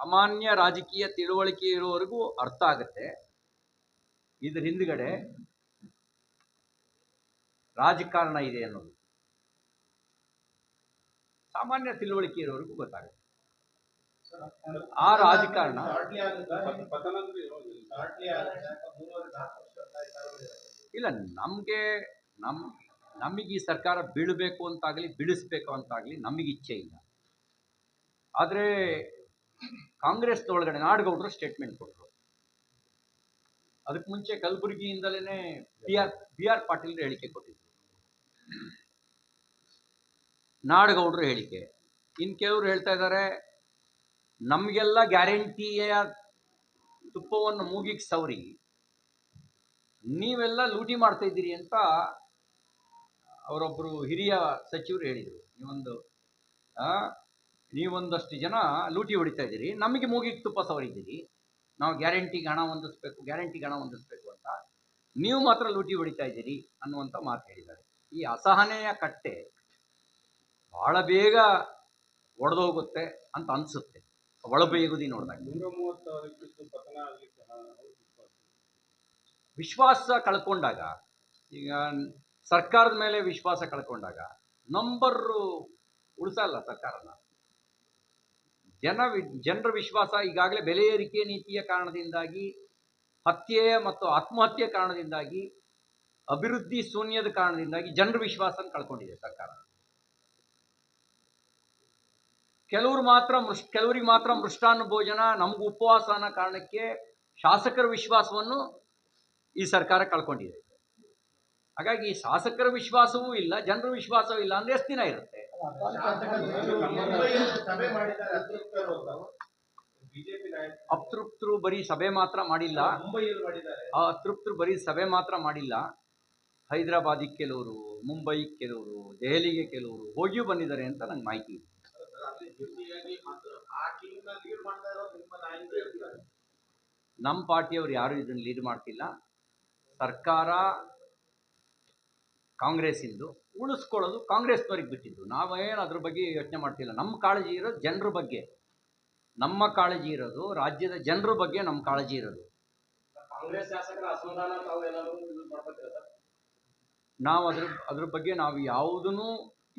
ಸಾಮಾನ್ಯ ರಾಜಕೀಯ ತಿಳುವಳಿಕೆ ಇರೋವರೆಗೂ ಅರ್ಥ ಆಗುತ್ತೆ. ಇದ್ರ ಹಿಂದ್ಗಡೆ ರಾಜಕಾರಣ ಇದೆ ಅನ್ನೋದು. ಸಾಮಾನ್ಯ ತಿಳುವಳಿಕೆ ಇರೋವರೆಗೂ ಗೊತ್ತಾಗುತ್ತೆ. ಆ ರಾಜಕಾರಣ ಇಲ್ಲ, ನಮಗೆ ನಮ್, ನಮಗೆ ಈ ಸರ್ಕಾರ ಬೀಳಬೇಕು ಅಂತಾಗಲಿ, ಬೀಳಿಸ್ಬೇಕು ಅಂತಾಗಲಿ ನಮಗೆ ಇಚ್ಛೆ ಇಲ್ಲ. ಆದರೆ ಕಾಂಗ್ರೆಸ್ನೊಳಗಡೆ ನಾಡಗೌಡರು ಸ್ಟೇಟ್ಮೆಂಟ್ ಕೊಟ್ಟರು ಅದಕ್ಕೆ ಮುಂಚೆ ಕಲಬುರಗಿಯಿಂದಲೇ B R B R Patil ಹೇಳಿಕೆ ಕೊಟ್ಟಿದ್ರು. ನಾಡಗೌಡರು ಹೇಳಿಕೆ. ಇನ್ ಕೆಲವರು ಹೇಳ್ತಾ ಇದ್ದಾರೆ ನಮಗೆಲ್ಲ ಗ್ಯಾರಂಟಿಯ ತುಪ್ಪವನ್ನು ಮೂಗಿಗೆ ಸವರಿ. ನೀವೆಲ್ಲ ಲೂಟಿ ಮಾಡ್ತಾ ಇದ್ದೀರಿ ಅಂತ ಅವರೊಬ್ಬರು ಹಿರಿಯ ಸಚಿವರು ಹೇಳಿದರು. ನೀವೊಂದು ನೀವೊಂದಷ್ಟು ಜನ ಲೂಟಿ ಹೊಡಿತಾ ಇದ್ದೀರಿ. ನಮಗೆ ಮೂಗಿಗೆ ತುಪ್ಪ ಸವರಿದ್ದೀರಿ. ನಾವು ಗ್ಯಾರಂಟಿಗೆ ಹಣ ಹೊಂದಿಸ್ಬೇಕು ಗ್ಯಾರಂಟಿಗೆ ಹಣ ಹೊಂದಿಸ್ಬೇಕು ಅಂತ ನೀವು ಮಾತ್ರ ಲೂಟಿ ಹೊಡಿತಾ ಇದ್ದೀರಿ ಅನ್ನುವಂಥ ಮಾತು ಹೇಳಿದ್ದಾರೆ. ಈ ಅಸಹನೆಯ ಕಟ್ಟೆ ಬಹಳ ಬೇಗ ಒಡೆದೋಗುತ್ತೆ ಅಂತ ಅನಿಸುತ್ತೆ. ಒಳಬೇಗುದಿ ನೋಡಿದಾಗ. ವಿಶ್ವಾಸ ಕಳ್ಕೊಂಡಾಗ ಈಗ ಸರ್ಕಾರದ ಮೇಲೆ ವಿಶ್ವಾಸ ಕಳ್ಕೊಂಡಾಗ ನಂಬರ್ ಉಳಿಸಲ್ಲ ಸರ್ಕಾರನ. ಜನ ಜನರ ವಿಶ್ವಾಸ ಈಗಾಗಲೇ ಬೆಲೆ ಏರಿಕೆ ನೀತಿಯ ಕಾರಣದಿಂದಾಗಿ ಹತ್ಯೆ ಮತ್ತು ಆತ್ಮಹತ್ಯೆ ಕಾರಣದಿಂದಾಗಿ, ಅಭಿವೃದ್ಧಿ ಶೂನ್ಯದ ಕಾರಣದಿಂದಾಗಿ ಜನರ ವಿಶ್ವಾಸನ ಕಳ್ಕೊಂಡಿದೆ ಸರ್ಕಾರ. ಕೆಲವರು ಮಾತ್ರ ಮೃಷ್, ಕೆಲವರಿಗೆ ಮಾತ್ರ ಮೃಷ್ಟಾನ್ನ ಭೋಜನ ನಮ್ಗೆ ಉಪವಾಸ ಅನ್ನೋ ಕಾರಣಕ್ಕೆ ಶಾಸಕರ ವಿಶ್ವಾಸವನ್ನು ಈ ಸರ್ಕಾರ ಕಳ್ಕೊಂಡಿದೆ. ಹಾಗಾಗಿ ಶಾಸಕರ ವಿಶ್ವಾಸವೂ ಇಲ್ಲ, ಜನರ ವಿಶ್ವಾಸವೂ ಇಲ್ಲ ಅಂದ್ರೆ ಎಷ್ಟು ದಿನ ಇರುತ್ತೆ? ಅತೃಪ್ತರು ಬರೀ ಸಭೆ ಮಾತ್ರ ಮಾಡಿಲ್ಲ. ಅತೃಪ್ತರು ಬರೀ ಸಭೆ ಮಾತ್ರ ಮಾಡಿಲ್ಲ. ಹೈದರಾಬಾದಿಗೆ ಕೆಲವರು ಮುಂಬೈ ಕೆಲವರು, ದೆಹಲಿಗೆ ಕೆಲವರು ಹೋಗಿಯೂ ಬಂದಿದ್ದಾರೆ ಅಂತ ನಂಗೆ ಮಾಹಿತಿ ಇದೆ. ನಮ್ಮ ಪಾರ್ಟಿಯವರು ಯಾರು ಇದನ್ನು ಲೀಡ್ ಮಾಡ್ತಿಲ್ಲ. ಸರ್ಕಾರ ಕಾಂಗ್ರೆಸ್ಸಿಂದು ಉಳಿಸ್ಕೊಳ್ಳೋದು ಕಾಂಗ್ರೆಸ್ನವ್ರಿಗೆ ಬಿಟ್ಟಿದ್ದು. ನಾವೇನು ಅದ್ರ ಬಗ್ಗೆ ಯೋಚನೆ ಮಾಡ್ತಿಲ್ಲ. ನಮ್ಮ ಕಾಳಜಿ ಇರೋದು ಜನರ ಬಗ್ಗೆ. ನಮ್ಮ ಕಾಳಜಿ ಇರೋದು ರಾಜ್ಯದ ಜನರ ಬಗ್ಗೆ ನಮ್ಮ ಕಾಳಜಿ ಇರೋದು. ನಾವು ಅದ್ರ ಅದ್ರ ಬಗ್ಗೆ ನಾವು ಯಾವುದನ್ನು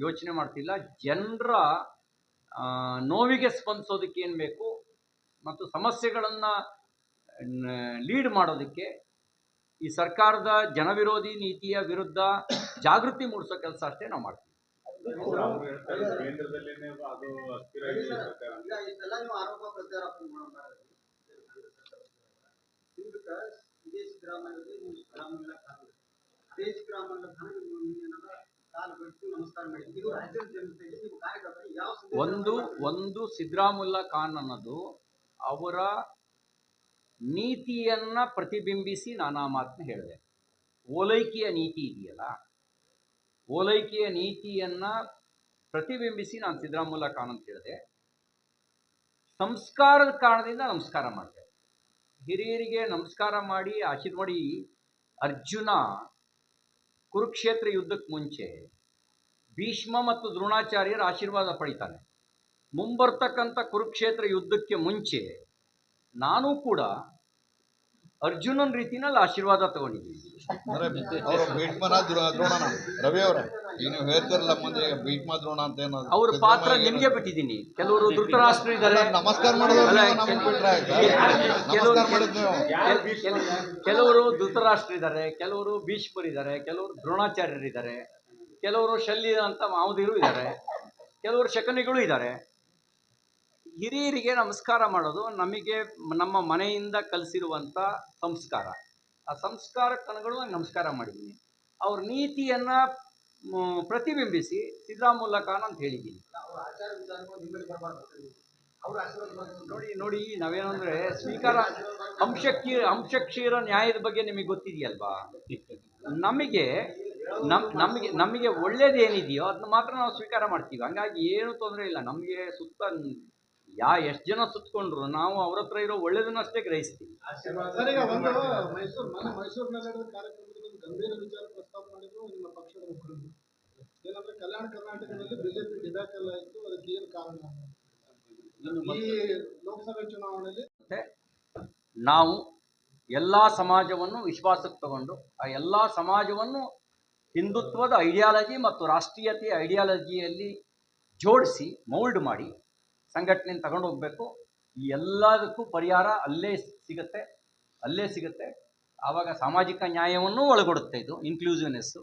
ಯೋಚನೆ ಮಾಡ್ತಿಲ್ಲ. ಜನರ ನೋವಿಗೆ ಸ್ಪಂದಿಸೋದಕ್ಕೆ ಏನು ಬೇಕು ಮತ್ತು ಸಮಸ್ಯೆಗಳನ್ನು ಲೀಡ್ ಮಾಡೋದಕ್ಕೆ ಈ ಸರ್ಕಾರದ ಜನವಿರೋಧಿ ನೀತಿಯ ವಿರುದ್ಧ ಜಾಗೃತಿ ಮೂಡಿಸೋ ಕೆಲಸ ಅಷ್ಟೇ ನಾವು ಮಾಡ್ತೀವಿ. ಒಂದು ಒಂದು ಸಿದ್ದರಾಮುಲ್ಲಾ ಖಾನ್ ಅನ್ನೋದು ಅವರ ನೀತಿಯನ್ನ ಪ್ರತಿಬಿಂಬಿಸಿ ನಾನಾ ಮಾತನ್ನ ಹೇಳಿದೆ. ಓಲೈಕೆಯ ನೀತಿ ಇದೆಯಲ್ಲ, ಓಲೈಕೆಯ ನೀತಿಯನ್ನ ಪ್ರತಿಬಿಂಬಿಸಿ ನಾನು ಸಿದ್ದರಾಮುಲ್ಲಾ ಅಂತ ಹೇಳಿದೆ ಸಂಸ್ಕಾರದ ಕಾರಣದಿಂದ ನಮಸ್ಕಾರ ಮಾಡಿದೆ. ಹಿರಿಯರಿಗೆ ನಮಸ್ಕಾರ ಮಾಡಿ ಆಶೀರ್ವಾಡಿ ಅರ್ಜುನ ಕುರುಕ್ಷೇತ್ರ ಯುದ್ಧಕ್ಕೆ ಮುಂಚೆ ಭೀಷ್ಮ ಮತ್ತು ದ್ರೋಣಾಚಾರ್ಯರ ಆಶೀರ್ವಾದ ಪಡಿತಾನೆ. ಮುಂಬರ್ತಕ್ಕಂಥ ಕುರುಕ್ಷೇತ್ರ ಯುದ್ಧಕ್ಕೆ ಮುಂಚೆ ನಾನು ಕೂಡ ಅರ್ಜುನನ್ ರೀತಿನಲ್ಲಿ ಆಶೀರ್ವಾದ ತಗೊಂಡಿದ್ದೀನಿ ಅವರು ಭೀಷ್ಮನ ರವಿ ಅವರೇ ಈಗ ನೀವು ಹೇಳ್ತಿರಲ್ಲ ಮುಂದೆ ಈಗ ಭೀಷ್ಮ ದ್ರೋಣ ಅಂತ ಏನೋ ಅವ್ರ ಪಾತ್ರ ನಿಮಗೆ ಬಿಟ್ಟಿದ್ದೀನಿ. ಕೆಲವರು ಧೃತರಾಷ್ಟ್ರ ಇದ್ದಾರೆ? ಕೆಲವರು ಧೃತರಾಷ್ಟ್ರ ಇದ್ದಾರೆ ಕೆಲವರು ಭೀಷ್ಮರು ಇದ್ದಾರೆ ಕೆಲವರು ದ್ರೋಣಾಚಾರ್ಯರಿದ್ದಾರೆ ಕೆಲವರು ಶಲ್ಯ ಅಂತ ಮಾವುದಿರು ಇದ್ದಾರೆ ಕೆಲವರು ಶಕನಿಗಳು ಇದ್ದಾರೆ. ಹಿರಿಯರಿಗೆ ನಮಸ್ಕಾರ ಮಾಡೋದು ನಮಗೆ ನಮ್ಮ ಮನೆಯಿಂದ ಕಲಿಸಿರುವಂಥ ಸಂಸ್ಕಾರ. ಆ ಸಂಸ್ಕಾರ ಕಣಗಳು ನಮಸ್ಕಾರ ಮಾಡಿದ್ದೀನಿ. ಅವ್ರ ನೀತಿಯನ್ನ ಪ್ರತಿಬಿಂಬಿಸಿ ಸಿದ್ದರಾಮುಲ್ಲಾ ಖಾನ್ ಅಂತ ಹೇಳಿದ್ದೀನಿ. ನೋಡಿ ನೋಡಿ ನಾವೇನಂದ್ರೆ ಸ್ವೀಕಾರ ಅಂಶಕ್ಷೀರ ಅಂಶಕ್ಷೀರ ನ್ಯಾಯದ ಬಗ್ಗೆ ನಿಮಗೆ ಗೊತ್ತಿದೆಯಲ್ವಾ? ನಮಗೆ ನಮ್ ನಮಗೆ ನಮಗೆ ಒಳ್ಳೇದೇನಿದೆಯೋ ಅದನ್ನ ಮಾತ್ರ ನಾವು ಸ್ವೀಕಾರ ಮಾಡ್ತೀವಿ. ಹಂಗಾಗಿ ಏನು ತೊಂದರೆ ಇಲ್ಲ. ನಮಗೆ ಸುತ್ತ ಯಾ ಎಷ್ಟು ಜನ ಸುತ್ತಕೊಂಡ್ರು ನಾವು ಅವ್ರ ಹತ್ರ ಇರೋ ಗ್ರಹಿಸ್ತೀವಿ. ಮೈಸೂರಿನಲ್ಲಿ ನಡೆದ ಕಾರ್ಯಕ್ರಮದಲ್ಲಿ ಗಂಭೀರ ವಿಚಾರ ಪ್ರಸ್ತಾಪ ಮಾಡಿದ್ರು ನಿಮ್ಮ ಪಕ್ಷದ ಮುಖಂಡರು. ಏನಂದ್ರೆ ಕಲ್ಯಾಣ ಕರ್ನಾಟಕದಲ್ಲಿ ಬಿಜೆಪಿ ಡಿಬ್ಯಾಕಲ್ ಆಯಿತು ಅದಕ್ಕೆ ಏನು ಕಾರಣ? ಈ ಲೋಕಸಭೆ ಚುನಾವಣೆಯಲ್ಲಿ ಮತ್ತೆ ನಾವು ಎಲ್ಲ ಸಮಾಜವನ್ನು ವಿಶ್ವಾಸಕ್ಕೆ ತಗೊಂಡು ಆ ಎಲ್ಲ ಸಮಾಜವನ್ನು ಹಿಂದುತ್ವದ ಐಡಿಯಾಲಜಿ ಮತ್ತು ರಾಷ್ಟ್ರೀಯತೆಯ ಐಡಿಯಾಲಜಿಯಲ್ಲಿ ಜೋಡಿಸಿ ಮೌಲ್ಡ್ ಮಾಡಿ ಸಂಘಟನೆ ತಗೊಂಡು ಹೋಗಬೇಕು. ಈ ಎಲ್ಲದಕ್ಕೂ ಪರಿಹಾರ ಅಲ್ಲೇ ಸಿಗುತ್ತೆ ಅಲ್ಲೇ ಸಿಗುತ್ತೆ. ಆವಾಗ ಸಾಮಾಜಿಕ ನ್ಯಾಯವನ್ನು ಒಳಗೊಡುತ್ತೆ ಇದು ಇನ್ಕ್ಲೂಸಿವ್ನೆಸ್ಸು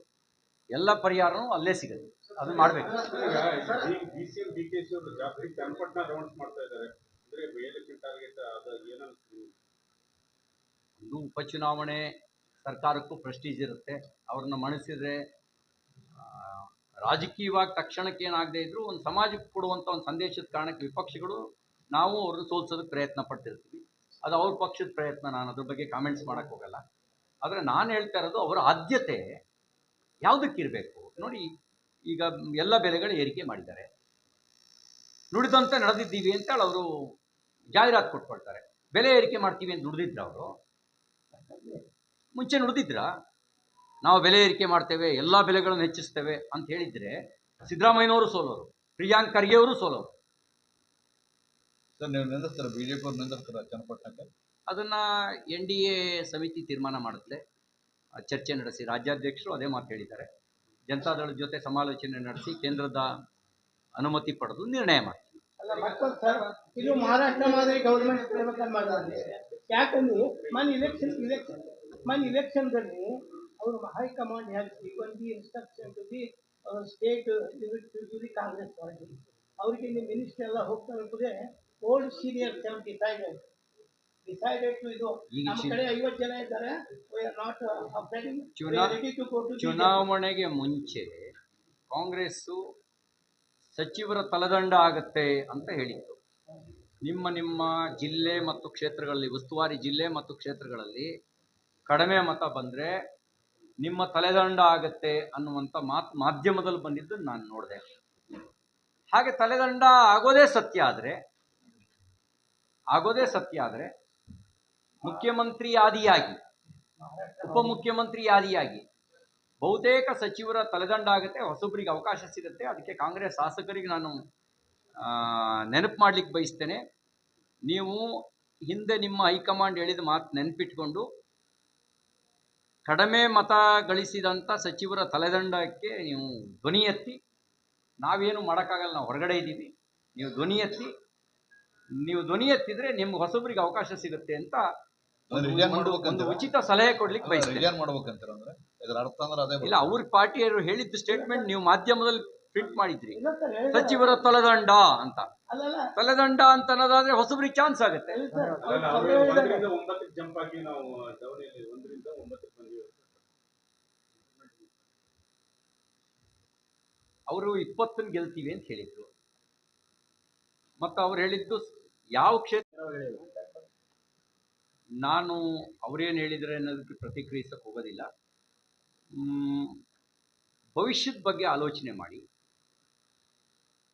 ಎಲ್ಲ ಪರಿಹಾರನೂ ಅಲ್ಲೇ ಸಿಗುತ್ತೆ. ಅದು ಮಾಡಬೇಕು. ಇದು ಉಪಚುನಾವಣೆ ಸರ್ಕಾರಕ್ಕೂ ಪ್ರೆಸ್ಟೀಜ್ ಇರುತ್ತೆ. ಅವ್ರನ್ನ ಮಣಿಸಿದ್ರೆ ರಾಜಕೀಯವಾಗಿ ತಕ್ಷಣಕ್ಕೆ ಏನಾಗದೇ ಇದ್ರೂ ಒಂದು ಸಮಾಜಕ್ಕೆ ಕೊಡುವಂಥ ಒಂದು ಸಂದೇಶದ ಕಾರಣಕ್ಕೆ ವಿಪಕ್ಷಗಳು, ನಾವು ಅವ್ರನ್ನ ಸೋಲ್ಸೋದಕ್ಕೆ ಪ್ರಯತ್ನ ಪಡ್ತಿರ್ತೀವಿ. ಅದು ಅವ್ರ ಪಕ್ಷದ ಪ್ರಯತ್ನ, ನಾನು ಅದ್ರ ಬಗ್ಗೆ ಕಾಮೆಂಟ್ಸ್ ಮಾಡೋಕ್ಕೆ ಹೋಗಲ್ಲ. ಆದರೆ ನಾನು ಹೇಳ್ತಾ ಇರೋದು ಅವರ ಆದ್ಯತೆ ಯಾವುದಕ್ಕಿರಬೇಕು? ನೋಡಿ, ಈಗ ಎಲ್ಲ ಬೆಲೆಗಳು ಏರಿಕೆ ಮಾಡಿದ್ದಾರೆ. ನುಡಿದಂತೆ ನಡೆದಿದ್ದೀವಿ ಅಂತೇಳಿ ಅವರು ಜಾಹೀರಾತು ಕೊಟ್ಕೊಳ್ತಾರೆ. ಬೆಲೆ ಏರಿಕೆ ಮಾಡ್ತೀವಿ ಅಂತ ನುಡಿದಿದ್ರು ಅವರು. ಮುಂಚೆ ನುಡಿದಿದ್ರ? ನಾವು ಬೆಲೆ ಏರಿಕೆ ಮಾಡ್ತೇವೆ ಎಲ್ಲ ಬೆಲೆಗಳನ್ನು ಹೆಚ್ಚಿಸ್ತೇವೆ ಅಂತ ಹೇಳಿದ್ರೆ ಸಿದ್ದರಾಮಯ್ಯನವರು ಸೋಲೋರು ಪ್ರಿಯಾಂಕ್ ಖರ್ಗೆ ಅವರು ಸೋಲೋರು. ಸರ್ ನೀವು ನಿಂದಿಸ್ತಾರ ಬಿಜೆಪಿ ಅವ್ರು ನಿಂದಿಸ್ತಾರ ಚನ್ನಪಟ್ಟಣಕ್ಕೆ? ಅದನ್ನ ಎನ್ ಡಿ ಎ ಸಮಿತಿ ತೀರ್ಮಾನ ಮಾಡುತ್ತೆ. ಆ ಚರ್ಚೆ ನಡೆಸಿ ರಾಜ್ಯಾಧ್ಯಕ್ಷರು ಅದೇ ಮಾತು ಹೇಳಿದ್ದಾರೆ. ಜನತಾದಳದ ಜೊತೆ ಸಮಾಲೋಚನೆ ನಡೆಸಿ ಕೇಂದ್ರದ ಅನುಮತಿ ಪಡೆದು ನಿರ್ಣಯ ಮಾಡ್ತೀವಿ. ಅಲ್ಲ ಮತ್ತೊಂದು ಸರ್ ಇದು ಮಹಾರಾಷ್ಟ್ರ ಮಾದರಿ ಗೌರ್ಮೆಂಟ್ ಇರ್ಬೇಕಂತ ಮಾಡಿದ್ರೆ ಯಾಕಂದ್ರೆ ಮನ್ ಇಲೆಕ್ಷನ್ ಇಲೆಕ್ಷನ್ ಮನ್ ಇಲೆಕ್ಷನ್ದಲ್ಲಿ ಅವರು high command has given the instruction to the state to the Congress party ಅವರಿಗೆ ಇಲ್ಲಿ ಮಿನಿಸ್ಟರ್ ಎಲ್ಲ ಹೋಗ್ತಾರೆ old senior have decided decided to ಇದು ನಮ್ಮ ಕಡೆ ಐವತ್ತು ಜನ ಇದ್ದಾರೆ. We are not updating ready to go to ಚುನಾವಣೆಗೆ ಮುಂಚೆ ಕಾಂಗ್ರೆಸ್ಸು ಸಚಿವರ ತಲದಂಡ ಆಗತ್ತೆ ಅಂತ ಹೇಳಿತ್ತು. ನಿಮ್ಮ ನಿಮ್ಮ ಜಿಲ್ಲೆ ಮತ್ತು ಕ್ಷೇತ್ರಗಳಲ್ಲಿ ಉಸ್ತುವಾರಿ ಜಿಲ್ಲೆ ಮತ್ತು ಕ್ಷೇತ್ರಗಳಲ್ಲಿ ಕಡಿಮೆ ಮತ ಬಂದರೆ ನಿಮ್ಮ ತಲೆದಂಡ ಆಗತ್ತೆ ಅನ್ನುವಂಥ ಮಾತು, ಮಾಧ್ಯಮದಲ್ಲಿ ಬಂದಿದ್ದು ನಾನು ನೋಡಿದೆ. ಹಾಗೆ ತಲೆದಂಡ ಆಗೋದೇ ಸತ್ಯ ಆದರೆ, ಆಗೋದೇ ಸತ್ಯ ಆದರೆ ಮುಖ್ಯಮಂತ್ರಿ ಆದಿಯಾಗಿ ಉಪಮುಖ್ಯಮಂತ್ರಿ ಆದಿಯಾಗಿ ಬಹುತೇಕ ಸಚಿವರ ತಲೆದಂಡ ಆಗುತ್ತೆ ಹೊಸೊಬ್ಬರಿಗೆ ಅವಕಾಶ ಸಿಗುತ್ತೆ. ಅದಕ್ಕೆ ಕಾಂಗ್ರೆಸ್ ಶಾಸಕರಿಗೆ ನಾನು ನೆನಪು ಮಾಡ್ಲಿಕ್ಕೆ ಬಯಸ್ತೇನೆ. ನೀವು ಹಿಂದೆ ನಿಮ್ಮ ಹೈಕಮಾಂಡ್ ಹೇಳಿದ ಮಾತು ನೆನಪಿಟ್ಕೊಂಡು ಕಡಿಮೆ ಮತ ಗಳಿಸಿದಂಥ ಸಚಿವರ ತಲೆದಂಡಕ್ಕೆ ನೀವು ಧ್ವನಿ ಎತ್ತಿ ನಾವೇನು ಮಾಡೋಕ್ಕಾಗಲ್ಲ ನಾವು ಹೊರಗಡೆ ಇದ್ದೀವಿ. ನೀವು ಧ್ವನಿ ಎತ್ತಿ ನೀವು ಧ್ವನಿ ಎತ್ತಿದ್ರೆ ನಿಮ್ಗೆ ಹೊಸೊಬ್ಬರಿಗೆ ಅವಕಾಶ ಸಿಗುತ್ತೆ ಅಂತ ಒಂದು- ಉಚಿತ ಸಲಹೆ ಕೊಡ್ಲಿಕ್ಕೆ ಬಯಸ್ತೀನಿ. ರಿಜೈನ್ ಮಾಡ್ಬೇಕಂತಾರ ಅಂದ್ರೆ? ಇದ್ರ ಅರ್ಥ ಅಂದ್ರೆ ಅದೇ ಇಲ್ಲ ಅವ್ರ ಪಾರ್ಟಿಯವರು ಹೇಳಿದ್ದ ಸ್ಟೇಟ್ಮೆಂಟ್ ನೀವು ಮಾಧ್ಯಮದಲ್ಲಿ ಪ್ರಿಂಟ್ ಮಾಡಿದ್ರಿ. ಸಚಿವರ ತಲೆದಂಡ ಅಂತ. ಅಲ್ಲಲ್ಲ ತಲೆದಂಡ ಅಂತ ಅನ್ನೋದಾದ್ರೆ ಹೊಸಬ್ರಿಗೆ ಚಾನ್ಸ್ ಆಗುತ್ತೆ ಇಲ್ಲ ಸರ್ ಅಲ್ಲ, ಅವ್ರು ಅವರು ಹೇಳಿದ್ದಾರೆ. ಒಂದರಿಂದ ಒಂಬತ್ತಕ್ಕೆ ಜಂಪ್ ಆಗಿ ನಾವು ಡೌನಿಯಲ್ಲಿ ಒಂದರಿಂದ ಒಂಬತ್ತಕ್ಕೆ ಬಂದಿವಿ ಅವರು ಇಪ್ಪತ್ತನ್ನು ಗೆಲ್ತೀವಿ ಅಂತ ಹೇಳಿದ್ರು. ಮತ್ತು ಅವ್ರು ಹೇಳಿದ್ದು ಯಾವ ಕ್ಷೇತ್ರ ನಾನು ಅವ್ರೇನು ಹೇಳಿದ್ರೆ ಅನ್ನೋದಕ್ಕೆ ಪ್ರತಿಕ್ರಿಯಿಸಕ್ಕೆ ಹೋಗೋದಿಲ್ಲ. ಭವಿಷ್ಯದ ಬಗ್ಗೆ ಆಲೋಚನೆ ಮಾಡಿ.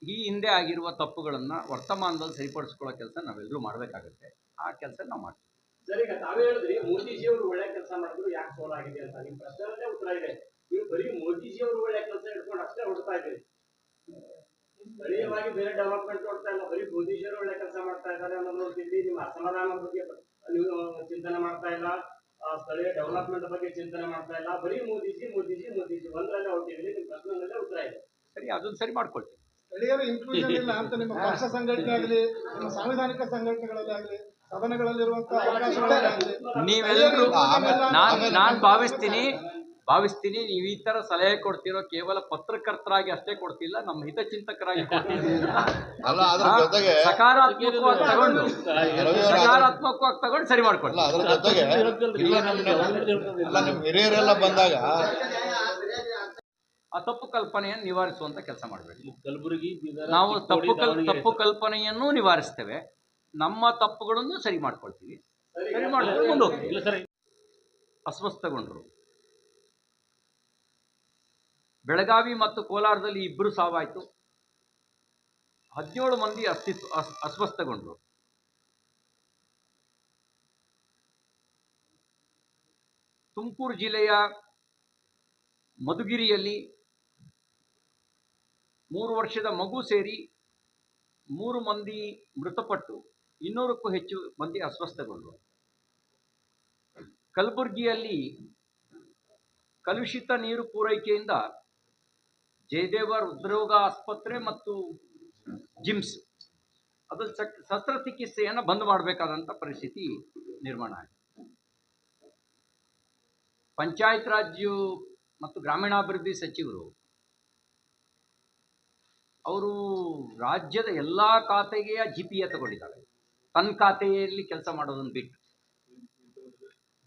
ಈ ಹಿಂದೆ ಆಗಿರುವ ತಪ್ಪುಗಳನ್ನು ವರ್ತಮಾನದಲ್ಲಿ ಸರಿಪಡಿಸ್ಕೊಳ್ಳೋ ಕೆಲಸ ನಾವೆಲ್ಲರೂ ಮಾಡಬೇಕಾಗುತ್ತೆ. ಆ ಕೆಲಸ ನಾವು ಮಾಡ್ತೀವಿ. ಸರಿ ತಾವೇ ಹೇಳಿದ್ರಿ ಮೋದಿಜಿಯವರು ಒಳ್ಳೆ ಕೆಲಸ ಮಾಡಿದ್ರು, ಯಾಕೆ ಸೋಲಾಗಿದೆ ಅಂತ. ನಿಮ್ಮ ಪ್ರಶ್ನೆ ಉತ್ತರ ಇದೆ. ನೀವು ಬರೀ ಮೋದಿಜಿ ಅವರು ಒಳ್ಳೆ ಕೆಲಸ ಇಟ್ಕೊಂಡು ಅಷ್ಟೇ ಹೊಡ್ತಾ ಇದ್ದೀರಿ. ಸ್ಥಳೀಯವಾಗಿ ಬೇರೆ ಡೆವಲಪ್ಮೆಂಟ್ ನೋಡ್ತಾ ಇಲ್ಲ ಬರೀ ಮೋದಿಜಿ ಅವರು ಒಳ್ಳೆ ಕೆಲಸ ಮಾಡ್ತಾ ಇದ್ದಾರೆ ಅನ್ನೋದು ನೋಡ್ತಿದ್ವಿ. ನಿಮ್ಮ ಅಸಮಾಧಾನ ಬಗ್ಗೆ ನೀವು ಚಿಂತನೆ ಮಾಡ್ತಾ ಇಲ್ಲ. ಆ, ಸ್ಥಳೀಯ ಡೆವಲಪ್ಮೆಂಟ್ ಬಗ್ಗೆ ಚಿಂತನೆ ಮಾಡ್ತಾ ಇಲ್ಲ. ಬರೀ ಮೋದಿಜಿ ಮೋದಿಜಿ ಮೋದಿಜಿ ಒಂದರಲ್ಲೇ ಹೊಟ್ಟಿದ್ರಿ ನಿಮ್ ಪ್ರಶ್ನೆ ಉತ್ತರ ಇದೆ. ಸರಿ ಅದನ್ನ ಸರಿ ಮಾಡ್ಕೊಳ್ತೀನಿ. ಸ್ಥಳೀಯರು ಇನ್ಕ್ಲೂಷನ್ ಇಲ್ಲ ಅಂತ ನಿಮ್ಮ ಪಕ್ಷ ಸಂಘಟನೆ ಆಗಲಿ ನಿಮ್ಮ ಸಾಂವಿಧಾನಿಕ ಸಂಘಟನೆಗಳಲ್ಲಿ ಆಗಲಿ ಸದನಗಳಲ್ಲಿರುವಂತಹ ನೀವೆಲ್ಲರೂ ನಾನು ಭಾವಿಸ್ತೀನಿ ಭಾವಿಸ್ತೀನಿ ನೀವು ಈ ತರ ಸಲಹೆ ಕೊಡ್ತಿರೋ ಕೇವಲ ಪತ್ರಕರ್ತರಾಗಿ ಅಷ್ಟೇ ಕೊಡ್ತಿಲ್ಲ ನಮ್ಮ ಹಿತಚಿಂತಕರಾಗಿ ಕೊಡ್ತೀನಿ ಅಲ್ಲ ಅದ್ರ ಜೊತೆಗೆ ಸಕಾರಾತ್ಮಕವಾಗಿ ತಗೊಂಡು ಸಕಾರಾತ್ಮಕವಾಗಿ ತಗೊಂಡು ಸರಿ ಅಲ್ಲ ಮಾಡ್ಕೊಳ್ಳಿ ಜೊತೆಗೆ ಇಲ್ಲ ನಿಮ್ಮ ಅಲ್ಲ ನಿಮ್ಮ ಹಿರಿಯರೆಲ್ಲ ಬಂದಾಗ ಆ ತಪ್ಪು ಕಲ್ಪನೆಯನ್ನು ನಿವಾರಿಸುವಂತ ಕೆಲಸ ಮಾಡಬೇಕು ಕಲಬುರಗಿ ಬೀದರ್ ನಾವು ತಪ್ಪು ಕಲ್ ತಪ್ಪು ಕಲ್ಪನೆಯನ್ನು ನಿವಾರಿಸ್ತೇವೆ. ನಮ್ಮ ತಪ್ಪುಗಳನ್ನು ಸರಿ ಮಾಡ್ಕೊಳ್ತೀವಿ. ಸರಿ ಮಾಡ್ಕೊಂಡು ಮುಂದೆ ಹೋಗ್ತೀವಿ ಅಸ್ವಸ್ಥಗೊಂಡ್ರು. ಬೆಳಗಾವಿ ಮತ್ತು ಕೋಲಾರದಲ್ಲಿ ಇಬ್ಬರು ಸಾವಾಯಿತು. ಹದಿನೇಳು ಮಂದಿ ಅಸ್ತಿತ್ವ, ಅಸ್- ಅಸ್ವಸ್ಥಗೊಂಡ್ರು. ತುಮಕೂರು ಜಿಲ್ಲೆಯ ಮಧುಗಿರಿಯಲ್ಲಿ ಮೂರು ವರ್ಷದ ಮಗು ಸೇರಿ ಮೂರು ಮಂದಿ ಮೃತಪಟ್ಟು ಇನ್ನೂರಕ್ಕೂ ಹೆಚ್ಚು ಮಂದಿ ಅಸ್ವಸ್ಥಗೊಂಡರು. ಕಲಬುರಗಿಯಲ್ಲಿ ಕಲುಷಿತ ನೀರು ಪೂರೈಕೆಯಿಂದ ಜಯದೇವ ಹೃದ್ರೋಗ ಆಸ್ಪತ್ರೆ ಮತ್ತು ಜಿಮ್ಸ್. ಅದು ಶಸ್ತ್ರ ಶಸ್ತ್ರಚಿಕಿತ್ಸೆಯನ್ನು ಬಂದ್ ಮಾಡಬೇಕಾದಂಥ ಪರಿಸ್ಥಿತಿ ನಿರ್ಮಾಣ ಆಗಿದೆ ಪಂಚಾಯತ್ ರಾಜ್ ಮತ್ತು ಗ್ರಾಮೀಣಾಭಿವೃದ್ಧಿ ಸಚಿವರು ಅವರು ರಾಜ್ಯದ ಎಲ್ಲ ಖಾತೆಗೆ ಜಿ ಪಿ ಎ ತಗೊಂಡಿದ್ದಾರೆ. ತನ್ನ ಖಾತೆಯಲ್ಲಿ ಕೆಲಸ ಮಾಡೋದನ್ನು ಬಿಟ್ಟು.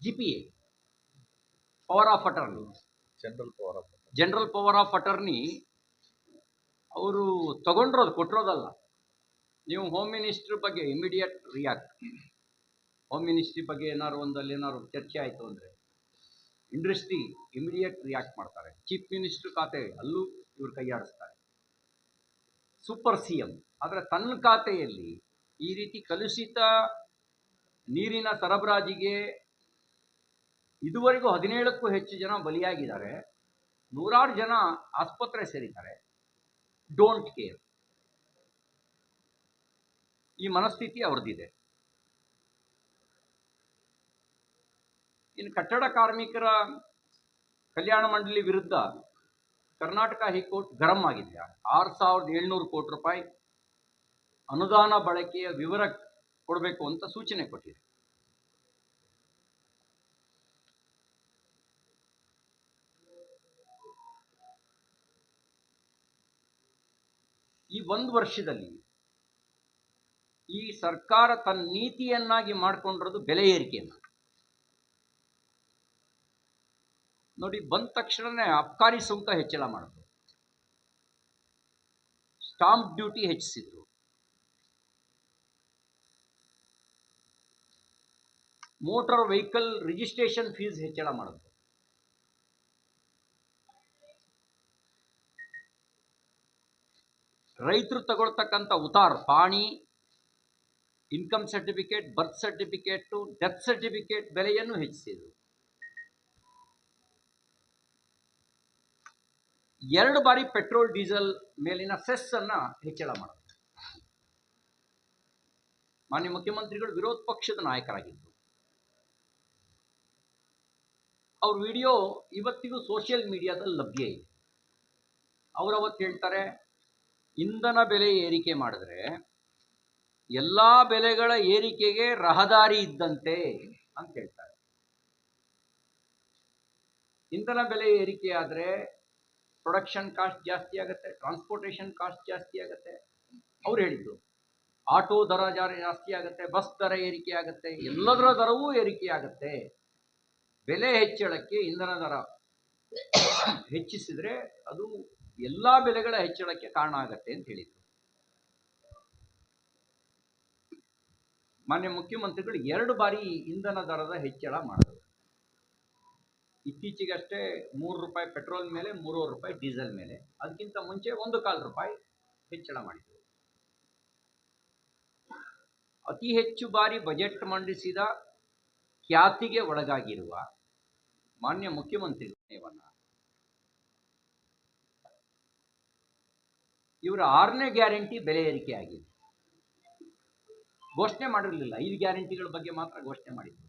G P A power of attorney. General power general power of attorney ಅವರು ತಗೊಂಡ್ರೋದು ಕೊಟ್ಟಿರೋದಲ್ಲ ನೀವು ಹೋಮ್ ಮಿನಿಸ್ಟ್ರ್ ಬಗ್ಗೆ ಇಮಿಡಿಯೇಟ್ ರಿಯಾಕ್ಟ್ ಹೋಮ್ ಮಿನಿಸ್ಟ್ರಿ ಬಗ್ಗೆ ಏನಾದ್ರು ಒಂದಲ್ಲಿ ಏನಾದ್ರು ಚರ್ಚೆ ಆಯಿತು ಅಂದರೆ ಇಂಡಸ್ಟ್ರಿ ಇಮಿಡಿಯೇಟ್ ರಿಯಾಕ್ಟ್ ಮಾಡ್ತಾರೆ. ಚೀಫ್ ಮಿನಿಸ್ಟರ್ ಖಾತೆ, ಅಲ್ಲೂ ಇವರು ಕೈಯಾಡಿಸ್ತಾರೆ. ಸೂಪರ್ ಸಿ ಎಂ ಆದರೆ ತನ್ನ ಖಾತೆಯಲ್ಲಿ ಈ ರೀತಿ ಕಲುಷಿತ ನೀರಿನ ಸರಬರಾಜಿಗೆ ಇದುವರೆಗೂ ಹದಿನೇಳಕ್ಕೂ ಹೆಚ್ಚು ಜನ ಬಲಿಯಾಗಿದ್ದಾರೆ. ನೂರಾರು ಜನ ಆಸ್ಪತ್ರೆ ಸೇರಿದ್ದಾರೆ. ಡೋಂಟ್ ಕೇರ್ ಈ ಮನಸ್ಥಿತಿ ಅವ್ರದ್ದಿದೆ. ಇನ್ನು ಕಟ್ಟಡ ಕಾರ್ಮಿಕರ ಕಲ್ಯಾಣ ಮಂಡಳಿ ವಿರುದ್ಧ ಕರ್ನಾಟಕ ಹೈಕೋರ್ಟ್ ಗರಂ ಆಗಿದೆ. ಆರು ಸಾವಿರದ ಏಳ್ನೂರು ಕೋಟಿ ರೂಪಾಯಿ ಅನುದಾನ ಬಳಕೆಯ ವಿವರ ಕೊಡಬೇಕು ಅಂತ ಸೂಚನೆ ಕೊಟ್ಟಿದೆ. ಈ ಒಂದು ವರ್ಷದಲ್ಲಿ ಈ ಸರ್ಕಾರ ತನ್ನ ನೀತಿಯನ್ನಾಗಿ ಮಾಡಿಕೊಂಡಿರೋದು ಬೆಲೆ ಏರಿಕೆಯನ್ನು. ನೋಡಿ, ಬಂದ ತಕ್ಷಣನೇ ಅಬ್ಕಾರಿ ಸುಂಕ ಹೆಚ್ಚಳ ಮಾಡಿದ್ರು. ಸ್ಟಾಂಪ್ ಡ್ಯೂಟಿ ಹೆಚ್ಚಿಸಿದ್ರು. ಮೋಟಾರ್ ವೆಹಿಕಲ್ ರಿಜಿಸ್ಟ್ರೇಷನ್ ಫೀಸ್ ಹೆಚ್ಚಳ ಮಾಡಿದ್ರು. ರೈತರು ತಗೊಳ್ತಕ್ಕಂಥ ಉತಾರ್ ಪಾಣಿ, income certificate, birth certificate, death certificate ಬೆಲೆಯನ್ನು ಹೆಚ್ಚಿಸಿದರು. ಎರಡು ಬಾರಿ ಪೆಟ್ರೋಲ್, ಡೀಸೆಲ್ ಮೇಲಿನ ಸೆಸ್ ಅನ್ನ ಹೆಚ್ಚಳ ಮಾಡಿದ್ರು. ಮಾನ್ಯ ಮುಖ್ಯಮಂತ್ರಿಗಳು ವಿರೋಧ ಪಕ್ಷದ ನಾಯಕರಾಗಿದ್ದರು ಅವ್ರ ವಿಡಿಯೋ ಇವತ್ತಿಗೂ ಸೋಷಿಯಲ್ ಮೀಡಿಯಾದಲ್ಲಿ ಲಭ್ಯ ಇದೆ. ಅವರವತ್ತು ಹೇಳ್ತಾರೆ ಇಂಧನ ಬೆಲೆ ಏರಿಕೆ ಮಾಡಿದ್ರೆ ಎಲ್ಲ ಬೆಲೆಗಳ ಏರಿಕೆಗೆ ರಹದಾರಿ ಇದ್ದಂತೆ ಅಂತ ಹೇಳ್ತಾರೆ. ಇಂಧನ ಬೆಲೆ ಏರಿಕೆ ಆದರೆ ಪ್ರೊಡಕ್ಷನ್ ಕಾಸ್ಟ್ ಜಾಸ್ತಿ ಆಗುತ್ತೆ ಟ್ರಾನ್ಸ್ಪೋರ್ಟೇಷನ್ ಕಾಸ್ಟ್ ಜಾಸ್ತಿ ಆಗುತ್ತೆ. ಅವ್ರು ಹೇಳಿದ್ರು ಆಟೋ ದರ ಜಾಸ್ತಿ ಆಗುತ್ತೆ, ಬಸ್ ದರ ಏರಿಕೆ ಆಗುತ್ತೆ, ಎಲ್ಲದರ ದರವೂ ಏರಿಕೆ ಆಗುತ್ತೆ. ಬೆಲೆ ಹೆಚ್ಚಳಕ್ಕೆ ಇಂಧನ ದರ ಹೆಚ್ಚಿಸಿದ್ರೆ ಅದು ಎಲ್ಲ ಬೆಲೆಗಳ ಹೆಚ್ಚಳಕ್ಕೆ ಕಾರಣ ಆಗತ್ತೆ ಅಂತ ಹೇಳಿದರು. ಮಾನ್ಯ ಮುಖ್ಯಮಂತ್ರಿಗಳು ಎರಡು ಬಾರಿ ಇಂಧನ ದರದ ಹೆಚ್ಚಳ ಮಾಡಿದರು. ಇತ್ತೀಚೆಗಷ್ಟೇ ಮೂರು ರೂಪಾಯಿ ಪೆಟ್ರೋಲ್ ಮೇಲೆ, ಮೂರುವರೆ ರೂಪಾಯಿ ಡೀಸೆಲ್ ಮೇಲೆ. ಅದಕ್ಕಿಂತ ಮುಂಚೆ ಒಂದು ಕಾಲು ರೂಪಾಯಿ ಹೆಚ್ಚಳ ಮಾಡಿದರು. ಅತಿ ಹೆಚ್ಚು ಬಾರಿ ಬಜೆಟ್ ಮಂಡಿಸಿದ ಖ್ಯಾತಿಗೆ ಒಳಗಾಗಿರುವ ಮಾನ್ಯ ಮುಖ್ಯಮಂತ್ರಿಗಳನ್ನ ಇವರ ಆರನೇ ಗ್ಯಾರಂಟಿ ಬೆಲೆ ಏರಿಕೆ ಆಗಿದೆ. ಘೋಷಣೆ ಮಾಡಿರಲಿಲ್ಲ. ಐದು ಗ್ಯಾರಂಟಿಗಳ ಬಗ್ಗೆ ಮಾತ್ರ ಘೋಷಣೆ ಮಾಡಿದ್ರು.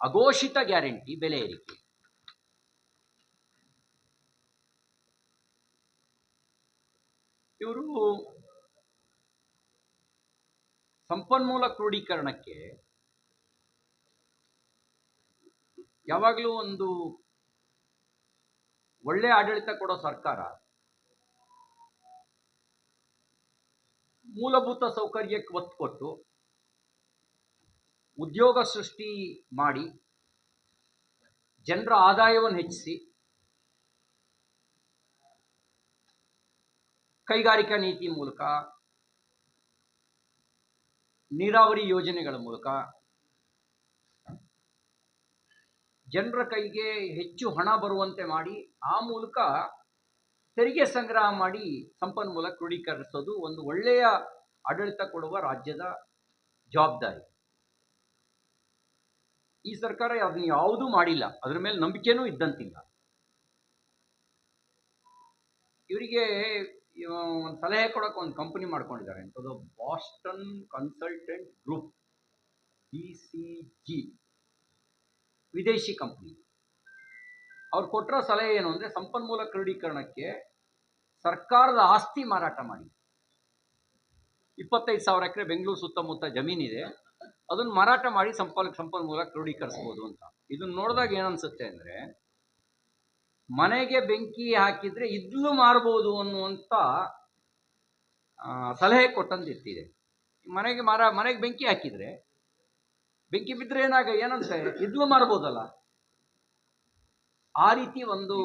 ಅಘೋಷಿತ ಗ್ಯಾರಂಟಿ ಬೆಲೆ ಏರಿಕೆ. ಇವರು ಸಂಪನ್ಮೂಲ ಕ್ರೋಢೀಕರಣಕ್ಕೆ ಯಾವಾಗಲೂ ಒಂದು ಒಳ್ಳೆ ಆಡಳಿತ ಕೊಡೋ ಸರ್ಕಾರ ಮೂಲಭೂತ ಸೌಕರ್ಯಕ್ಕೆ ಒತ್ತು ಕೊಟ್ಟು ಉದ್ಯೋಗ ಸೃಷ್ಟಿ ಮಾಡಿ ಜನರ ಆದಾಯವನ್ನು ಹೆಚ್ಚಿಸಿ ಕೈಗಾರಿಕಾ ನೀತಿ ಮೂಲಕ, ನೀರಾವರಿ ಯೋಜನೆಗಳ ಮೂಲಕ ಜನರ ಕೈಗೆ ಹೆಚ್ಚು ಹಣ ಬರುವಂತೆ ಮಾಡಿ ಆ ಮೂಲಕ ತೆರಿಗೆ ಸಂಗ್ರಹ ಮಾಡಿ ಸಂಪನ್ಮೂಲ ಕ್ರೋಢೀಕರಿಸೋದು ಒಂದು ಒಳ್ಳೆಯ ಆಡಳಿತ ಕೊಡುವ ರಾಜ್ಯದ ಜವಾಬ್ದಾರಿ. ಈ ಸರ್ಕಾರ ಅದನ್ನ ಯಾವುದೂ ಮಾಡಿಲ್ಲ. ಅದ್ರ ಮೇಲೆ ನಂಬಿಕೆನೂ ಇದ್ದಂತಿಲ್ಲ. ಇವರಿಗೆ ಒಂದು ಸಲಹೆ ಕೊಡೋಕೆ ಒಂದು ಕಂಪನಿ ಮಾಡ್ಕೊಂಡಿದ್ದಾರೆ. ಅಂತದ್ದು Boston consultant group B C G ವಿದೇಶಿ ಕಂಪನಿ ಅವ್ರು ಕೊಟ್ಟಿರೋ ಸಲಹೆ ಏನು ಅಂದರೆ ಸಂಪನ್ಮೂಲ ಕ್ರೋಢೀಕರಣಕ್ಕೆ ಸರ್ಕಾರದ ಆಸ್ತಿ ಮಾರಾಟ ಮಾಡಿ. ಇಪ್ಪತ್ತೈದು ಸಾವಿರ ಎಕರೆ ಬೆಂಗಳೂರು ಸುತ್ತಮುತ್ತ ಜಮೀನಿದೆ ಅದನ್ನು ಮಾರಾಟ ಮಾಡಿ ಸಂಪಲ್ ಸಂಪನ್ಮೂಲ ಕ್ರೋಢೀಕರಿಸ್ಬೋದು ಅಂತ. ಇದನ್ನ ನೋಡಿದಾಗ ಏನನ್ಸುತ್ತೆ ಅಂದರೆ ಮನೆಗೆ ಬೆಂಕಿ ಹಾಕಿದ್ರೆ ಇದ್ಲು ಮಾರ್ಬೋದು ಅನ್ನುವಂಥ ಸಲಹೆ ಕೊಟ್ಟಂತಿರ್ತಿದೆ. ಮನೆಗೆ ಮಾರ, ಮನೆಗೆ ಬೆಂಕಿ ಹಾಕಿದ್ರೆ, ಬೆಂಕಿ ಬಿದ್ದರೆ ಏನಾಗ, ಏನಂತೆ? ಇದ್ಲು ಮಾರ್ಬೋದಲ್ಲ. ಆ ರೀತಿ ಒಂದು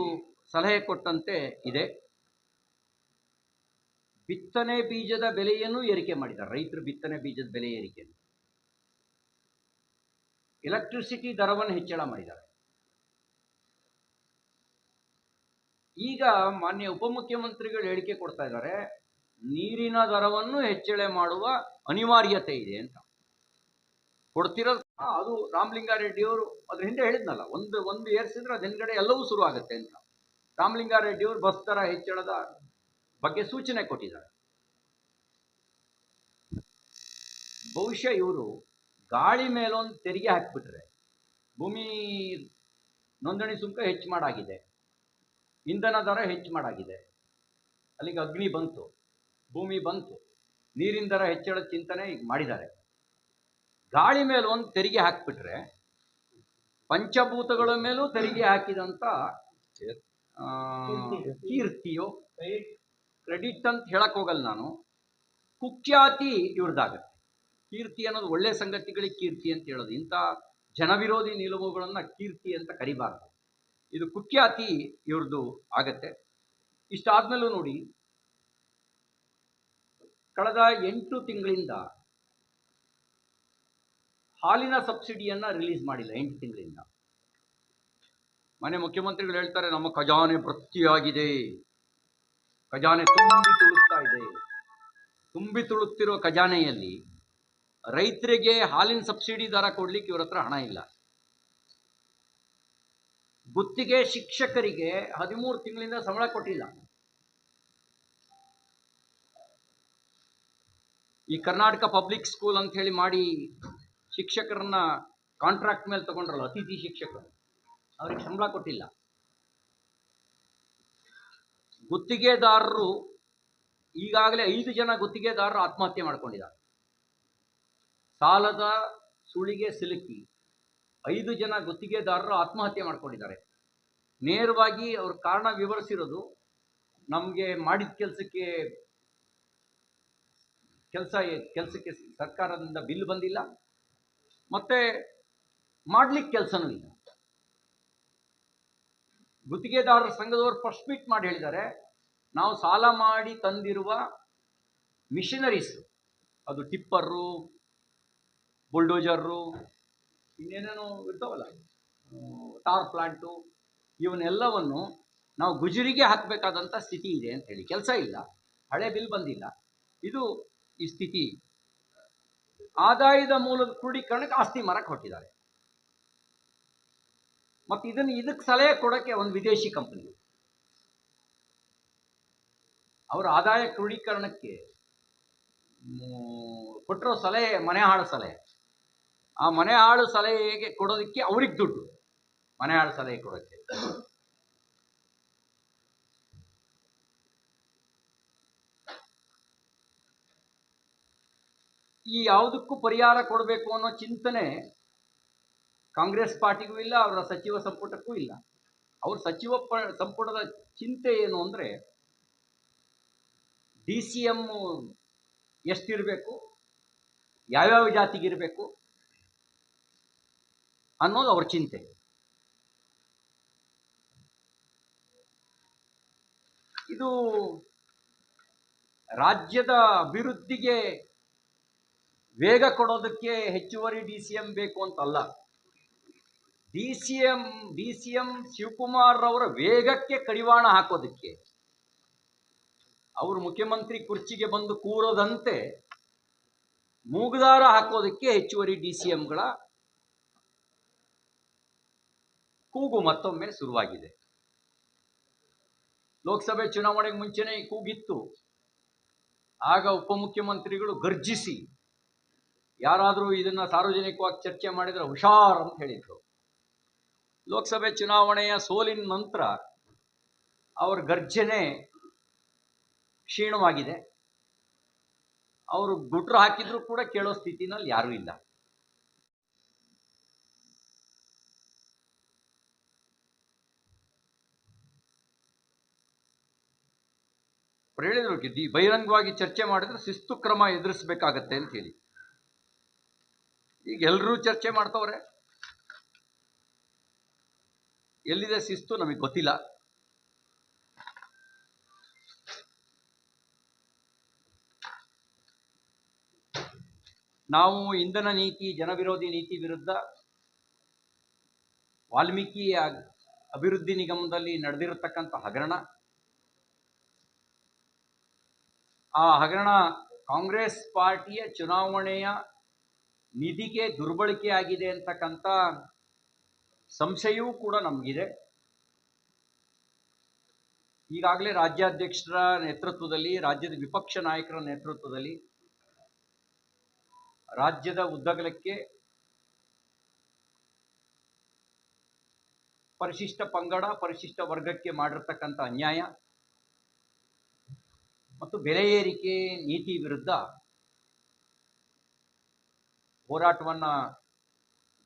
ಸಲಹೆ ಕೊಟ್ಟಂತೆ ಇದೆ. ಬಿತ್ತನೆ ಬೀಜದ ಬೆಲೆಯನ್ನು ಏರಿಕೆ ಮಾಡಿದ್ದಾರೆ. ರೈತರು ಬಿತ್ತನೆ ಬೀಜದ ಬೆಲೆ ಏರಿಕೆ. ಎಲೆಕ್ಟ್ರಿಸಿಟಿ ದರವನ್ನು ಹೆಚ್ಚಳ ಮಾಡಿದ್ದಾರೆ. ಈಗ ಮಾನ್ಯ ಉಪಮುಖ್ಯಮಂತ್ರಿಗಳು ಹೇಳಿಕೆ ಕೊಡ್ತಾ ಇದ್ದಾರೆ, ನೀರಿನ ದರವನ್ನು ಹೆಚ್ಚಳ ಮಾಡುವ ಅನಿವಾರ್ಯತೆ ಇದೆ ಅಂತ. ಕೊಡ್ತಿರೋದು ಆ, ಅದು ರಾಮಲಿಂಗಾರೆಡ್ಡಿಯವರು ಅದ್ರ ಹಿಂದೆ ಹೇಳಿದ್ನಲ್ಲ ಒಂದು ಒಂದು ಏರ್ಸಿದ್ರೆ ಅದು ಹಿಂದ್ಗಡೆ ಎಲ್ಲವೂ ಶುರು ಆಗುತ್ತೆ ಅಂತ. ರಾಮಲಿಂಗಾರೆಡ್ಡಿ ಅವರು ಬಸ್ ದರ ಹೆಚ್ಚಳದ ಬಗ್ಗೆ ಸೂಚನೆ ಕೊಟ್ಟಿದ್ದಾರೆ. ಬಹುಶಃ ಇವರು ಗಾಳಿ ಮೇಲೊಂದು ತೆರಿಗೆ ಹಾಕ್ಬಿಟ್ರೆ ಭೂಮಿ ನೋಂದಣಿ ಸುಂಕ ಹೆಚ್ಚು ಮಾಡಾಗಿದೆ ಇಂಧನ ದರ ಹೆಚ್ಚು ಮಾಡಾಗಿದೆ ಅಲ್ಲಿಗೆ ಅಗ್ನಿ ಬಂತು ಭೂಮಿ ಬಂತು ನೀರಿನ ದರ ಹೆಚ್ಚಳದ ಚಿಂತನೆ ಈಗ ಮಾಡಿದ್ದಾರೆ. ಗಾಳಿ ಮೇಲೆ ಒಂದು ತೆರಿಗೆ ಹಾಕ್ಬಿಟ್ರೆ ಪಂಚಭೂತಗಳ ಮೇಲೂ ತೆರಿಗೆ ಹಾಕಿದಂತ ಆ, ಕೀರ್ತಿಯೋ ಕ್ರೆಡಿಟ್ ಅಂತ ಹೇಳಕ್ ಹೋಗಲ್ಲ ನಾನು. ಕುಖ್ಯಾತಿ ಇವ್ರದ್ದಾಗತ್ತೆ ಕೀರ್ತಿ ಅನ್ನೋದು ಒಳ್ಳೆ ಸಂಗತಿಗಳಿಗೆ ಕೀರ್ತಿ ಅಂತ ಹೇಳೋದು. ಇಂಥ ಜನವಿರೋಧಿ ನಿಲುವುಗಳನ್ನ ಕೀರ್ತಿ ಅಂತ ಕರಿಬಾರ್ದು. ಇದು ಕುಖ್ಯಾತಿ ಇವ್ರದ್ದು ಆಗತ್ತೆ. ಇಷ್ಟಾದ್ಮೇಲೂ ನೋಡಿ ಕಳೆದ ಎಂಟು ತಿಂಗಳಿಂದ ಹಾಲಿನ ಸಬ್ಸಿಡಿಯನ್ನ ರಿಲೀಸ್ ಮಾಡಿಲ್ಲ ಎಂಟು ತಿಂಗಳಿಂದ. ಮನೆ ಮುಖ್ಯಮಂತ್ರಿಗಳು ಹೇಳ್ತಾರೆ, ನಮ್ಮ ಖಜಾನೆ ಭರ್ತಿಯಾಗಿದೆ ಖಜಾನೆ ತುಂಬಿ ತುಳುಕ್ತಾ ಇದೆ. ತುಂಬಿ ತುಳುತ್ತಿರುವ ಖಜಾನೆಯಲ್ಲಿ ರೈತರಿಗೆ ಹಾಲಿನ ಸಬ್ಸಿಡಿ ದರ ಕೊಡ್ಲಿಕ್ಕೆ ಇವ್ರ ಹತ್ರ ಹಣ ಇಲ್ಲ. ಗುತ್ತಿಗೆ ಶಿಕ್ಷಕರಿಗೆ ಹದಿಮೂರು ತಿಂಗಳಿಂದ ಸಂಬಳ ಕೊಟ್ಟಿಲ್ಲ. ಈ ಕರ್ನಾಟಕ ಪಬ್ಲಿಕ್ ಸ್ಕೂಲ್ ಅಂತ ಹೇಳಿ ಮಾಡಿ ಶಿಕ್ಷಕರನ್ನ ಕಾಂಟ್ರಾಕ್ಟ್ ಮೇಲೆ ತಗೊಂಡ್ರಲ್ಲ, ಅತಿಥಿ ಶಿಕ್ಷಕರು, ಅವ್ರಿಗೆ ಸಂಬಳ ಕೊಟ್ಟಿಲ್ಲ. ಗುತ್ತಿಗೆದಾರರು ಈಗಾಗಲೇ ಐದು ಜನ ಗುತ್ತಿಗೆದಾರರು ಆತ್ಮಹತ್ಯೆ ಮಾಡ್ಕೊಂಡಿದ್ದಾರೆ. ಸಾಲದ ಸುಳಿಗೆ ಸಿಲುಕಿ ಐದು ಜನ ಗುತ್ತಿಗೆದಾರರು ಆತ್ಮಹತ್ಯೆ ಮಾಡ್ಕೊಂಡಿದ್ದಾರೆ. ನೇರವಾಗಿ ಅವ್ರ ಕಾರಣ ವಿವರಿಸಿರೋದು, ನಮಗೆ ಮಾಡಿದ ಕೆಲಸಕ್ಕೆ ಕೆಲಸ, ಕೆಲಸಕ್ಕೆ ಸರ್ಕಾರದಿಂದ ಬಿಲ್ ಬಂದಿಲ್ಲ. ಮತ್ತೆ ಮಾಡ್ಲಿಕ್ಕೆ ಕೆಲಸನೂ ಇಲ್ಲ. ಗುತ್ತಿಗೆದಾರರ ಸಂಘದವರು ಫಸ್ಟ್ ಮೀಟ್ ಮಾಡಿ ಹೇಳಿದ್ದಾರೆ, ನಾವು ಸಾಲ ಮಾಡಿ ತಂದಿರುವ ಮಿಷನರೀಸ್ ಅದು ಟಿಪ್ಪರು ಬುಲ್ಡೋಜರು ಇನ್ನೇನೇನೋ ಇರ್ತಾವಲ್ಲ, ಟಾರ್ ಪ್ಲಾಂಟು, ಇವನ್ನೆಲ್ಲವನ್ನು ನಾವು ಗುಜರಿಗೆ ಹಾಕಬೇಕಾದಂಥ ಸ್ಥಿತಿ ಇದೆ ಅಂತ ಹೇಳಿ. ಕೆಲಸ ಇಲ್ಲ, ಹಳೆ ಬಿಲ್ ಬಂದಿಲ್ಲ. ಇದು ಈ ಸ್ಥಿತಿ ಆದಾಯದ ಮೂಲದ ಕ್ರೋಢೀಕರಣಕ್ಕೆ ಆಸ್ತಿ ಮರಕ್ಕೆ ಹೊಟ್ಟಿದ್ದಾರೆ ಮತ್ತು ಇದನ್ನು ಇದಕ್ಕೆ ಸಲಹೆ ಕೊಡೋಕ್ಕೆ ಒಂದು ವಿದೇಶಿ ಕಂಪನಿ ಅವರ ಆದಾಯ ಕ್ರೋಢೀಕರಣಕ್ಕೆ ಕೊಟ್ಟಿರೋ ಸಲಹೆ ಮನೆ ಹಾಳು ಸಲಹೆ. ಆ ಮನೆ ಹಾಳು ಸಲಹೆಗೆ ಕೊಡೋದಕ್ಕೆ ಅವ್ರಿಗೆ ದುಡ್ಡು. ಮನೆ ಹಾಳು ಸಲಹೆ ಕೊಡೋಕ್ಕೆ. ಈ ಯಾವುದಕ್ಕೂ ಪರಿಹಾರ ಕೊಡಬೇಕು ಅನ್ನೋ ಚಿಂತನೆ ಕಾಂಗ್ರೆಸ್ ಪಾರ್ಟಿಗೂ ಇಲ್ಲ, ಅವರ ಸಚಿವ ಸಂಪುಟಕ್ಕೂ ಇಲ್ಲ. ಅವ್ರ ಸಚಿವ ಪ, ಸಂಪುಟದ ಚಿಂತೆ ಏನು ಅಂದರೆ ಡಿ ಸಿ ಎಂ ಎಷ್ಟಿರಬೇಕು, ಯಾವ್ಯಾವ ಜಾತಿಗಿರಬೇಕು ಅನ್ನೋದು ಅವ್ರ ಚಿಂತೆ. ಇದು ರಾಜ್ಯದ ಅಭಿವೃದ್ಧಿಗೆ ವೇಗ ಕೊಡೋದಕ್ಕೆ ಹೆಚ್ಚುವರಿ ಡಿ ಸಿ ಎಂ ಬೇಕು ಅಂತಲ್ಲ. D C M, D C M Shivakumar ಅವರ ವೇಗಕ್ಕೆ ಕಡಿವಾಣ ಹಾಕೋದಕ್ಕೆ. ಅವರು ಮುಖ್ಯಮಂತ್ರಿ ಕುರ್ಚಿಗೆ ಬಂದು ಕೂರೋದಂತೆ ಮೂಗುದಾರ ಹಾಕೋದಕ್ಕೆ ಹೆಚ್ಚುವರಿ ಡಿ ಸಿ ಎಂಗಳ ಕೂಗು ಮತ್ತೊಮ್ಮೆ ಶುರುವಾಗಿದೆ. ಲೋಕಸಭೆ ಚುನಾವಣೆಗೆ ಮುಂಚೆನೇ ಕೂಗಿತ್ತು. ಆಗ ಉಪಮುಖ್ಯಮಂತ್ರಿಗಳು ಗರ್ಜಿಸಿ ಯಾರಾದರೂ ಇದನ್ನ ಸಾರ್ವಜನಿಕವಾಗಿ ಚರ್ಚೆ ಮಾಡಿದರೆ ಹುಷಾರ್ ಅಂತ ಹೇಳಿದರು. ಲೋಕಸಭೆ ಚುನಾವಣೆಯ ಸೋಲಿನ ನಂತರ ಅವರ ಗರ್ಜನೆ ಕ್ಷೀಣವಾಗಿದೆ. ಅವರು ಗುಟ್ರ ಹಾಕಿದ್ರು ಕೂಡ ಕೇಳೋ ಸ್ಥಿತಿನಲ್ಲಿ ಯಾರೂ ಇಲ್ಲ. ಹೇಳಿದ್ರು ಬಹಿರಂಗವಾಗಿ ಚರ್ಚೆ ಮಾಡಿದ್ರೆ ಶಿಸ್ತು ಕ್ರಮ ಎದುರಿಸಬೇಕಾಗತ್ತೆ ಅಂತ ಹೇಳಿ. ಈಗ ಎಲ್ಲರೂ ಚರ್ಚೆ ಮಾಡ್ತವ್ರೆ? ಎಲ್ಲಿದೆ ಶಿಸ್ತು? ನಮಗೆ ಗೊತ್ತಿಲ್ಲ. ನಾವು ಇಂಧನ ನೀತಿ, ಜನವಿರೋಧಿ ನೀತಿ ವಿರುದ್ಧ ವಾಲ್ಮೀಕಿ ಅಭಿವೃದ್ಧಿ ನಿಗಮದಲ್ಲಿ ನಡೆದಿರತಕ್ಕಂಥ ಹಗರಣ, ಆ ಹಗರಣ ಕಾಂಗ್ರೆಸ್ ಪಾರ್ಟಿಯ ಚುನಾವಣೆಯ ನಿಧಿಗೆ ದುರ್ಬಳಕೆ ಆಗಿದೆ ಅಂತಕ್ಕಂಥ ಸಂಶಯವೂ ಕೂಡ ನಮಗಿದೆ. ಈಗಾಗಲೇ ರಾಜ್ಯಾಧ್ಯಕ್ಷರ ನೇತೃತ್ವದಲ್ಲಿ, ರಾಜ್ಯದ ವಿಪಕ್ಷ ನಾಯಕರ ನೇತೃತ್ವದಲ್ಲಿ ರಾಜ್ಯದ ಉದ್ದಗಲಕ್ಕೆ ಪರಿಶಿಷ್ಟ ಪಂಗಡ, ಪರಿಶಿಷ್ಟ ವರ್ಗಕ್ಕೆ ಮಾಡಿರ್ತಕ್ಕಂಥ ಅನ್ಯಾಯ ಮತ್ತು ಬೆಲೆ ಏರಿಕೆ ನೀತಿ ವಿರುದ್ಧ ಹೋರಾಟವನ್ನ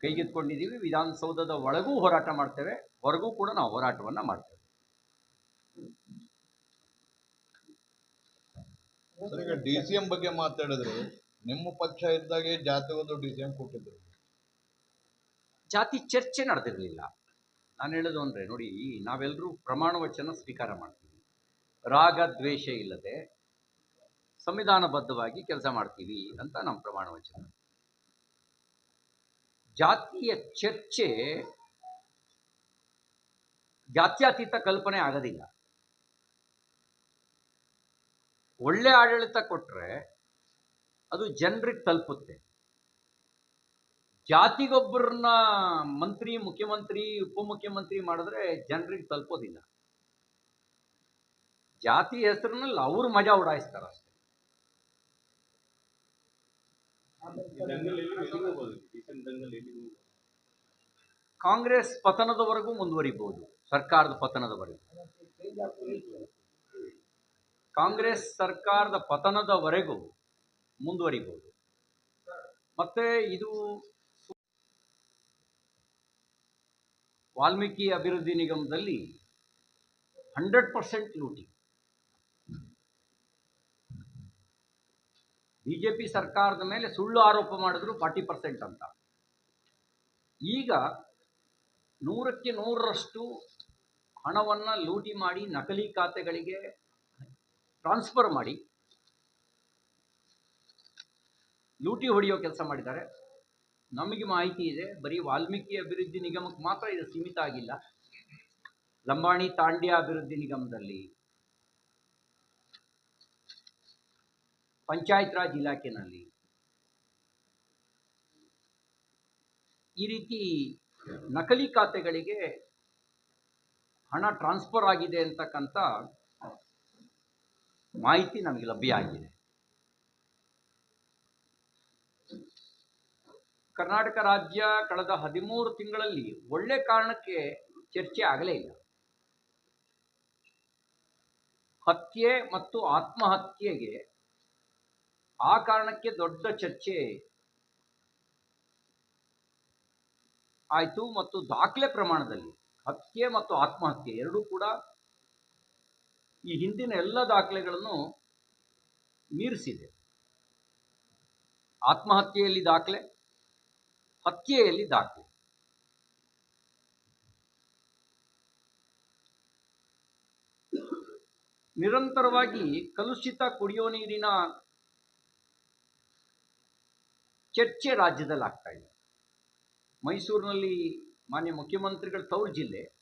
ಕೈಗೆತ್ಕೊಂಡಿದ್ದೀವಿ ವಿಧಾನಸೌಧದ ಒಳಗೂ ಹೋರಾಟ ಮಾಡ್ತೇವೆ. ಹೊರಗೂ ಕೂಡ ನಾವು ಹೋರಾಟವನ್ನ ಮಾಡ್ತೇವೆ. ಈಗ ಡಿ ಸಿ ಎಂ ಬಗ್ಗೆ ಮಾತಾಡಿದ್ರೆ ನಿಮ್ಮ ಪಕ್ಷ ಇದ್ದಾಗೆ ಜಾತಿಗೊಂದು ಡಿ ಸಿ ಎಂ ಕೊಟ್ಟಿದ್ರು. ಜಾತಿ ಚರ್ಚೆ ನಡೆದಿರಲಿಲ್ಲ. ನಾನು ಹೇಳೋದು ಅಂದರೆ ನೋಡಿ ನಾವೆಲ್ಲರೂ ಪ್ರಮಾಣ ವಚನ ಸ್ವೀಕಾರ ಮಾಡ್ತೀವಿ. ರಾಗ ದ್ವೇಷ ಇಲ್ಲದೆ ಸಂವಿಧಾನಬದ್ಧವಾಗಿ ಕೆಲಸ ಮಾಡ್ತೀವಿ ಅಂತ ನಮ್ಮ ಪ್ರಮಾಣ ವಚನ. ಜಾತಿಯ ಚರ್ಚೆ ಜಾತ್ಯತೀತ ಕಲ್ಪನೆ ಆಗೋದಿಲ್ಲ. ಒಳ್ಳೆ ಆಡಳಿತ ಕೊಟ್ರೆ ಅದು ಜನರಿಗೆ ತಲುಪುತ್ತೆ. ಜಾತಿಗೊಬ್ಬರನ್ನ ಮಂತ್ರಿ, ಮುಖ್ಯಮಂತ್ರಿ, ಉಪಮುಖ್ಯಮಂತ್ರಿ ಮಾಡಿದ್ರೆ ಜನರಿಗೆ ತಲುಪೋದಿಲ್ಲ. ಜಾತಿ ಹೆಸರಿನಲ್ಲಿ ಅವರು ಮಜಾ ಉಡಾಯಿಸ್ತಾರ ಅಷ್ಟೇ ಕಾಂಗ್ರೆಸ್ ಪತನದವರೆಗೂ ಮುಂದುವರಿಬಹುದು, ಸರ್ಕಾರದ ಪತನದವರೆಗೂ. ಕಾಂಗ್ರೆಸ್ ಸರ್ಕಾರದ ಪತನದವರೆಗೂ ಮುಂದುವರಿಬಹುದು. ಮತ್ತೆ ಇದು ವಾಲ್ಮೀಕಿ ಅಭಿವೃದ್ಧಿ ನಿಗಮದಲ್ಲಿ ಹಂಡ್ರೆಡ್ ಪರ್ಸೆಂಟ್ ಲೂಟಿ. ಬಿಜೆಪಿ ಸರ್ಕಾರದ ಮೇಲೆ ಸುಳ್ಳು ಆರೋಪ ಮಾಡಿದ್ರು ಫಾರ್ಟಿ ಪರ್ಸೆಂಟ್ ಅಂತ. ಈಗ ನೂರಕ್ಕೆ ನೂರರಷ್ಟು ಹಣವನ್ನ ಲೂಟಿ ಮಾಡಿ ನಕಲಿ ಖಾತೆಗಳಿಗೆ ಟ್ರಾನ್ಸ್ಫರ್ ಮಾಡಿ, ಲೂಟಿ ಹೊಡೆಯೋ ಕೆಲಸ ಮಾಡಿದ್ದಾರೆ. ನಮಗೆ ಮಾಹಿತಿ ಇದೆ, ಬರೀ ವಾಲ್ಮೀಕಿ ಅಭಿವೃದ್ಧಿ ನಿಗಮಕ್ಕೆ ಮಾತ್ರ ಇದು ಸೀಮಿತ ಆಗಿಲ್ಲ. ಲಂಬಾಣಿ ತಾಂಡ್ಯ ಅಭಿವೃದ್ಧಿ ನಿಗಮದಲ್ಲಿ ಪಂಚಾಯತ್ ರಾಜ್ ಇಲಾಖೆನಲ್ಲಿ ಈ ರೀತಿ ನಕಲಿ ಖಾತೆಗಳಿಗೆ ಹಣ ಟ್ರಾನ್ಸ್ಫರ್ ಆಗಿದೆ ಅಂತಕ್ಕಂಥ ಮಾಹಿತಿ ನಮಗೆ ಲಭ್ಯ ಆಗಿದೆ. ಕರ್ನಾಟಕ ರಾಜ್ಯ ಕಳೆದ ಹದಿಮೂರು ತಿಂಗಳಲ್ಲಿ ಒಳ್ಳೆ ಕಾರಣಕ್ಕೆ ಚರ್ಚೆ ಆಗಲೇ ಇಲ್ಲ. ಹತ್ಯೆ ಮತ್ತು ಆತ್ಮಹತ್ಯೆಗೆ ಆ ಕಾರಣಕ್ಕೆ ದೊಡ್ಡ ಚರ್ಚೆ ಆಯಿತು ಮತ್ತು ದಾಖಲೆ ಪ್ರಮಾಣದಲ್ಲಿ ಹತ್ಯೆ ಮತ್ತು ಆತ್ಮಹತ್ಯೆ ಎರಡೂ ಕೂಡ ಈ ಹಿಂದಿನ ಎಲ್ಲ ದಾಖಲೆಗಳನ್ನು ಮೀರಿಸಿದೆ. ಆತ್ಮಹತ್ಯೆಯಲ್ಲಿ ದಾಖಲೆ, ಹತ್ಯೆಯಲ್ಲಿ ದಾಖಲೆ. ನಿರಂತರವಾಗಿ ಕಲುಷಿತ ಕುಡಿಯೋ ನೀರಿನ ಚರ್ಚೆ ರಾಜ್ಯದಲ್ಲಿ ಆಗ್ತಾ ಇದೆ. ಮೈಸೂರಿನಲ್ಲಿ ಮಾನ್ಯ ಮುಖ್ಯಮಂತ್ರಿಗಳ ತವರು ಜಿಲ್ಲೆ.